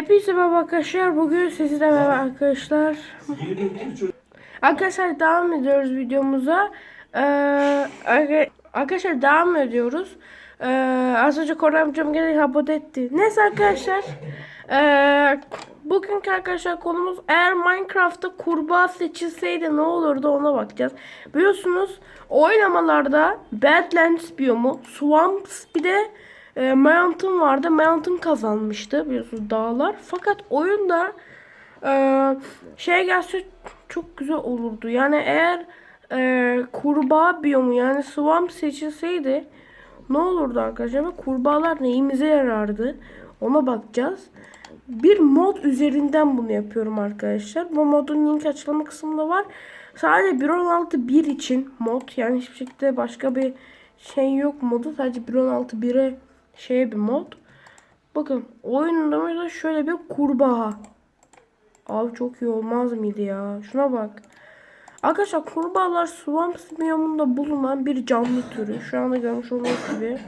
Hepinize merhaba arkadaşlar. Bugün sizlerle merhaba arkadaşlar. Arkadaşlar devam ediyoruz videomuza. Ee, arka- arkadaşlar devam ediyoruz. Ee, az önce amcam gelip abone etti. Neyse arkadaşlar. Ee, bugünkü arkadaşlar konumuz eğer Minecraft'ta kurbağa seçilseydi ne olurdu ona bakacağız. Biliyorsunuz oynamalarda Badlands biyomu, Swamps bir de e, Mountain vardı. Mountain kazanmıştı biliyorsunuz dağlar. Fakat oyunda e, şey gelse çok güzel olurdu. Yani eğer e, kurbağa biyomu yani Swamp seçilseydi ne olurdu arkadaşlar? Ve kurbağalar neyimize yarardı? Ona bakacağız. Bir mod üzerinden bunu yapıyorum arkadaşlar. Bu modun link açıklama kısmında var. Sadece 1.16.1 için mod. Yani hiçbir şekilde başka bir şey yok modu. Sadece 1.16.1'e şey bir mod. Bakın oyunda şöyle bir kurbağa. Abi çok iyi olmaz mıydı ya? Şuna bak. Arkadaşlar kurbağalar swamp biyomunda bulunan bir canlı türü. Şu anda görmüş olduğunuz gibi.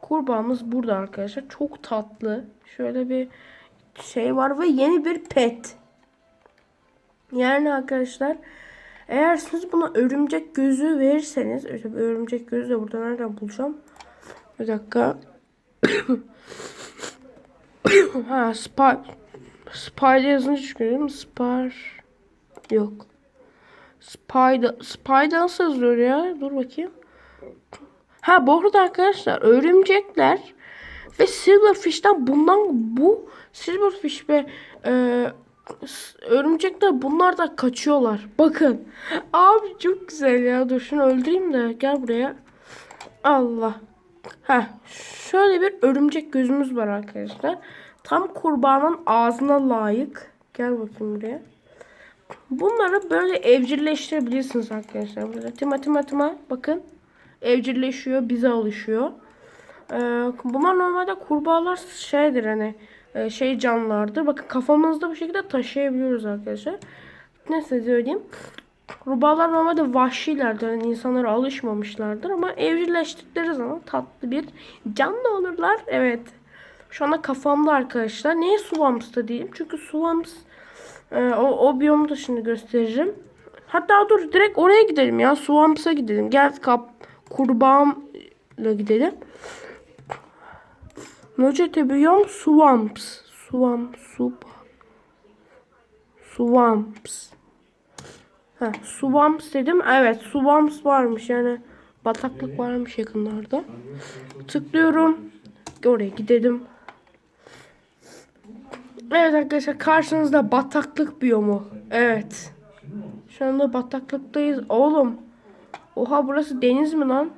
Kurbağamız burada arkadaşlar. Çok tatlı. Şöyle bir şey var ve yeni bir pet. Yani arkadaşlar eğer siz buna örümcek gözü verirseniz örümcek gözü de burada nereden bulacağım? Bir dakika. Ha spy Spider yazınca çıkıyor değil mi? Spar yok. Spider Spider nasıl yazılıyor ya? Dur bakayım. Ha bu arada arkadaşlar örümcekler ve silverfish'ten bundan bu silverfish ve e, örümcekler bunlar da kaçıyorlar. Bakın. Abi çok güzel ya. Dur şunu öldüreyim de gel buraya. Allah. Ha, şöyle bir örümcek gözümüz var arkadaşlar. Tam kurbanın ağzına layık. Gel bakayım buraya. Bunları böyle evcilleştirebilirsiniz arkadaşlar. Böyle tıma tıma tıma bakın. Evcilleşiyor, bize alışıyor. Ee, bunlar normalde kurbağalar şeydir hani e, şey canlılardır. Bakın kafamızda bu şekilde taşıyabiliyoruz arkadaşlar. Neyse söyleyeyim. Kurbağalar normalde vahşilerdir. Yani insanlara alışmamışlardır ama evcilleştikleri zaman tatlı bir canlı olurlar. Evet. Şu anda kafamda arkadaşlar. Niye Swamps'ta değilim? Çünkü Swamps e, o, o biyomu da şimdi göstereceğim. Hatta dur direkt oraya gidelim ya. Swamps'a gidelim. Gel kap kurbağamla gidelim. Nocete biyom Swamps. Swamp, sup. Swamps. Ha, Swamps dedim. Evet, Swamps varmış yani. Bataklık varmış yakınlarda. Tıklıyorum. Oraya gidelim. Evet arkadaşlar karşınızda bataklık biyomu. Evet. Şu anda bataklıktayız. Oğlum. Oha burası deniz mi lan?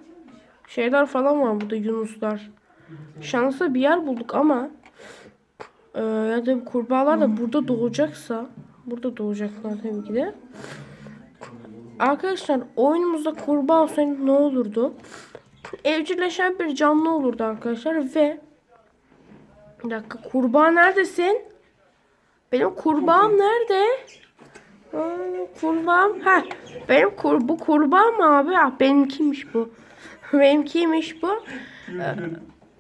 Şeyler falan var burada yunuslar. Şanslı bir yer bulduk ama e, ya da kurbağalar da burada doğacaksa burada doğacaklar tabii ki de. Arkadaşlar oyunumuzda kurbağa olsaydı ne olurdu? Evcilleşen bir canlı olurdu arkadaşlar ve bir dakika kurbağa neredesin? Benim kurbağam nerede? Aa, kurbağam. Ha, benim kur, bu kurbağa mı abi? Ah, benimkiymiş bu. benimkiymiş bu.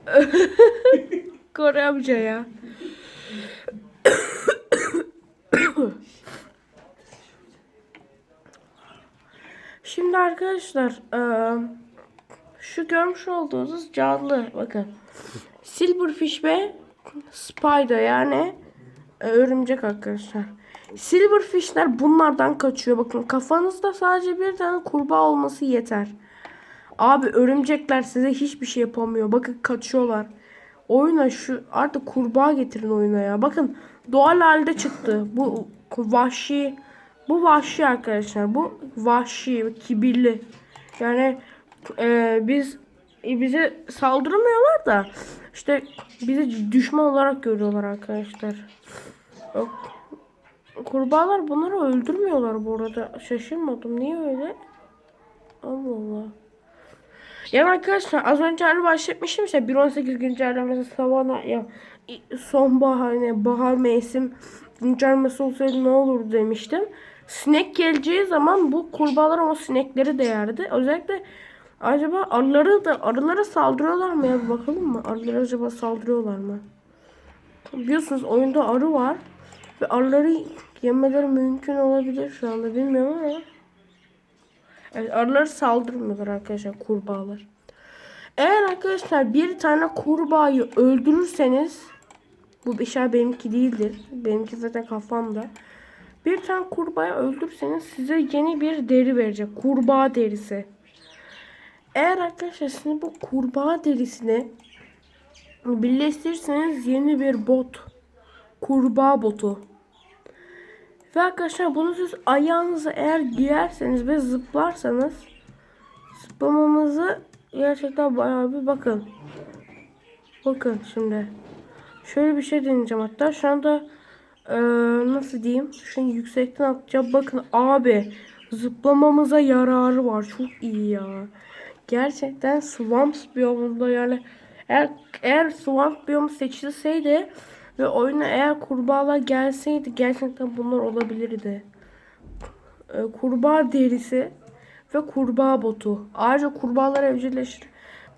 Kore amca ya. Şimdi arkadaşlar eee, şu görmüş olduğunuz canlı bakın. Silverfish ve spider yani e, örümcek arkadaşlar. Silverfishler bunlardan kaçıyor. Bakın kafanızda sadece bir tane kurbağa olması yeter. Abi örümcekler size hiçbir şey yapamıyor. Bakın kaçıyorlar. Oyuna şu artık kurbağa getirin oyuna ya. Bakın doğal halde çıktı. Bu vahşi bu vahşi arkadaşlar. Bu vahşi, kibirli. Yani e, biz e, bize saldıramıyorlar da işte bizi düşman olarak görüyorlar arkadaşlar. Kurbağalar bunları öldürmüyorlar bu arada. Şaşırmadım. Niye öyle? Allah Allah. Yani arkadaşlar az önce hani bahsetmiştim işte 1.18 güncellemesi savana ya sonbahar hani bahar mevsim güncellemesi olsaydı ne olur demiştim. Sinek geleceği zaman bu kurbağalar o sinekleri de yerdi. Özellikle acaba arıları da arılara saldırıyorlar mı ya bir bakalım mı? Arılara acaba saldırıyorlar mı? Biliyorsunuz oyunda arı var. Ve arıları yemeleri mümkün olabilir şu anda bilmiyorum ama. Evet arıları saldırmıyorlar arkadaşlar kurbağalar. Eğer arkadaşlar bir tane kurbağayı öldürürseniz bu bir şey benimki değildir. Benimki zaten kafamda. Bir tane kurbağayı öldürürseniz size yeni bir deri verecek. Kurbağa derisi. Eğer arkadaşlar sizin bu kurbağa derisini birleştirirseniz yeni bir bot. Kurbağa botu. Ve arkadaşlar bunu siz ayağınıza eğer giyerseniz ve zıplarsanız zıplamamızı gerçekten bayağı bir bakın. Bakın şimdi. Şöyle bir şey deneyeceğim hatta. Şu anda eee, nasıl diyeyim? Şimdi yüksekten atacağım. Bakın abi zıplamamıza yararı var. Çok iyi ya. Gerçekten Swamps biyomunda yani eğer, eğer Swamp biyomu seçilseydi ve oyuna eğer kurbağalar gelseydi gerçekten bunlar olabilirdi. Ee, kurbağa derisi ve kurbağa botu. Ayrıca kurbağalar evcilleşir.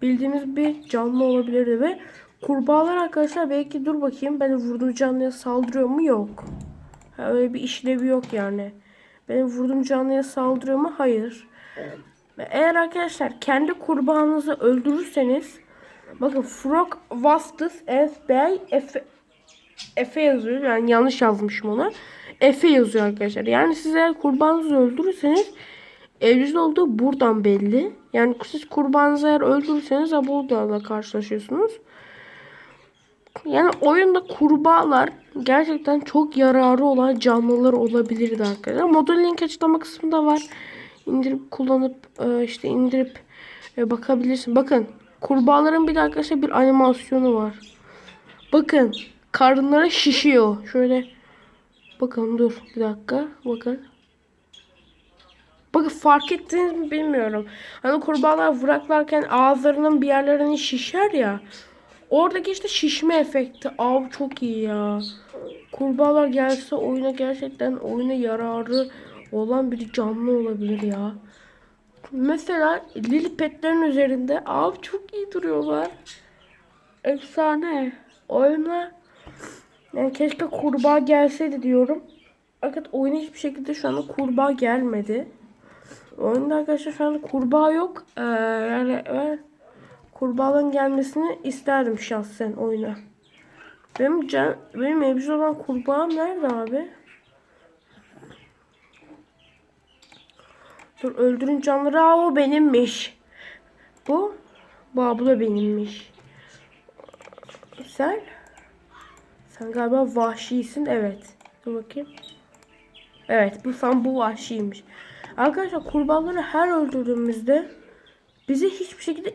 Bildiğimiz bir canlı olabilirdi ve kurbağalar arkadaşlar belki dur bakayım beni vurduğum canlıya saldırıyor mu? Yok. Ha, öyle bir işlevi yok yani. Benim vurduğum canlıya saldırıyor mu? Hayır. Eğer arkadaşlar kendi kurbağanızı öldürürseniz bakın Frog Vastus FBI Efe, Efe yazıyor. Yani yanlış yazmışım onu. Efe yazıyor arkadaşlar. Yani siz eğer kurbanınızı öldürürseniz evcil olduğu buradan belli. Yani siz kurbanınızı eğer öldürürseniz buradan karşılaşıyorsunuz. Yani oyunda kurbağalar gerçekten çok yararı olan canlılar olabilirdi arkadaşlar. Model link açıklama kısmında var. İndirip kullanıp e, işte indirip e, bakabilirsin. Bakın kurbağaların bir de arkadaşlar bir animasyonu var. Bakın karınları şişiyor. Şöyle bakın dur bir dakika bakın. Bakın fark ettiniz mi bilmiyorum. Hani kurbağalar vuraklarken ağızlarının bir yerlerini şişer ya. Oradaki işte şişme efekti. Av çok iyi ya. Kurbağalar gelse oyuna gerçekten oyuna yararı olan bir canlı olabilir ya. Mesela lilipetlerin üzerinde av çok iyi duruyorlar. Efsane. Oyuna yani keşke kurbağa gelseydi diyorum. Fakat oyuna hiçbir şekilde şu anda kurbağa gelmedi. Oyunda arkadaşlar şu anda kurbağa yok. Ee, yani ben kurbağaların gelmesini isterdim şahsen oyuna. Benim can, benim evcil olan kurbağam nerede abi? Dur öldürün canları. Aa, o benimmiş. Bu? Bu bu da benimmiş. Sen? Sen galiba vahşisin. Evet. Dur bakayım. Evet bu sen bu vahşiymiş. Arkadaşlar kurbağaları her öldürdüğümüzde bize hiçbir şekilde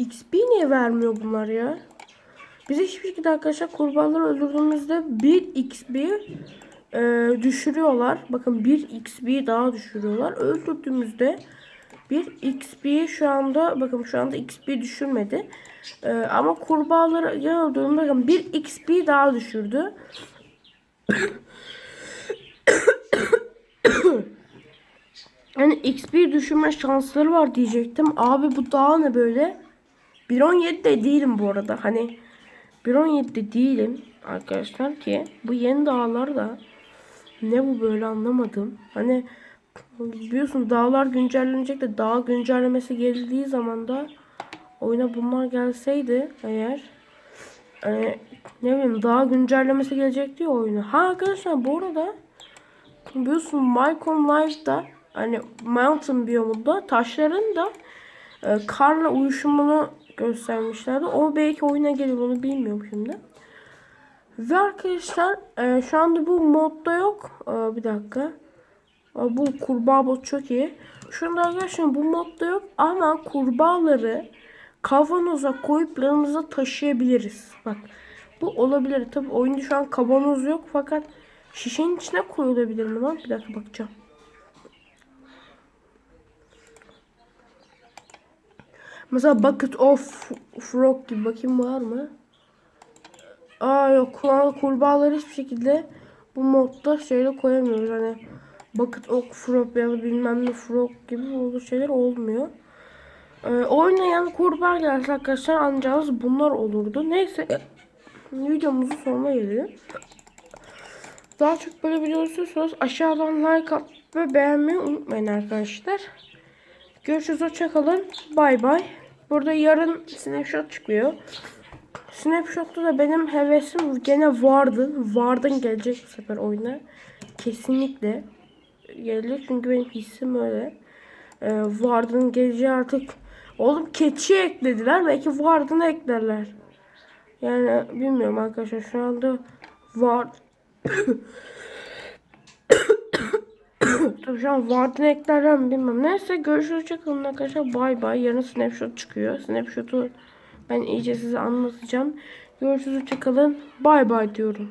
XP niye vermiyor bunlar ya? Bize hiçbir şekilde arkadaşlar kurbağaları öldürdüğümüzde 1 XP e, düşürüyorlar. Bakın 1 XP daha düşürüyorlar. Öldürdüğümüzde 1 XP şu anda bakın şu anda XP düşürmedi. E, ama kurbağaları ya öldürdüğümde bakın 1 XP daha düşürdü. Yani XP düşürme şansları var diyecektim. Abi bu daha ne böyle? 1.17'de değilim bu arada. Hani 1.17'de değilim arkadaşlar ki bu yeni dağlar da ne bu böyle anlamadım. Hani biliyorsun dağlar güncellenecek de dağ güncellemesi geldiği zaman da oyuna bunlar gelseydi eğer hani ne bileyim dağ güncellemesi gelecek diyor oyuna. Ha arkadaşlar bu arada biliyorsun Mycon Live'da hani Mountain biyomunda taşların da e, karla uyuşumunu göstermişlerdi. O belki oyuna gelir onu bilmiyorum şimdi. Ve arkadaşlar e, şu anda bu modda yok. E, bir dakika. E, bu kurbağa bot çok iyi. Şu anda arkadaşlar bu modda yok ama kurbağaları kavanoza koyup yanımıza taşıyabiliriz. Bak bu olabilir. Tabi oyunda şu an kavanoz yok fakat şişenin içine koyulabilir mi lan? Bir dakika bakacağım. Mesela Bucket of Frog gibi bakayım var mı? Aa yok kur- kurbağaları hiçbir şekilde bu modda şeyle koyamıyoruz. Hani Bucket of Frog ya da bilmem ne Frog gibi olduğu şeyler olmuyor. Ee, oynayan kurbağa gelse arkadaşlar anlayacağınız bunlar olurdu. Neyse videomuzun sonuna gelelim. Daha çok böyle video istiyorsanız aşağıdan like at ve beğenmeyi unutmayın arkadaşlar. Görüşürüz hoşçakalın. Bay bay. Burada yarın snapshot çıkıyor. Snapshot'ta da benim hevesim gene vardı. Vardın gelecek bu sefer oyuna. Kesinlikle gelecek çünkü benim hissim öyle. Ee, Vardın geleceği artık Oğlum keçi eklediler. Belki Vardın'ı eklerler. Yani bilmiyorum arkadaşlar. Şu anda var. Tabii şu an Vardın eklerler mi bilmem. Neyse görüşürüz. Hoşçakalın arkadaşlar. Bay bay. Yarın snapshot çıkıyor. Snapshot'u ben iyice size anlatacağım. Görüşürüz. Hoşçakalın. Bay bay diyorum.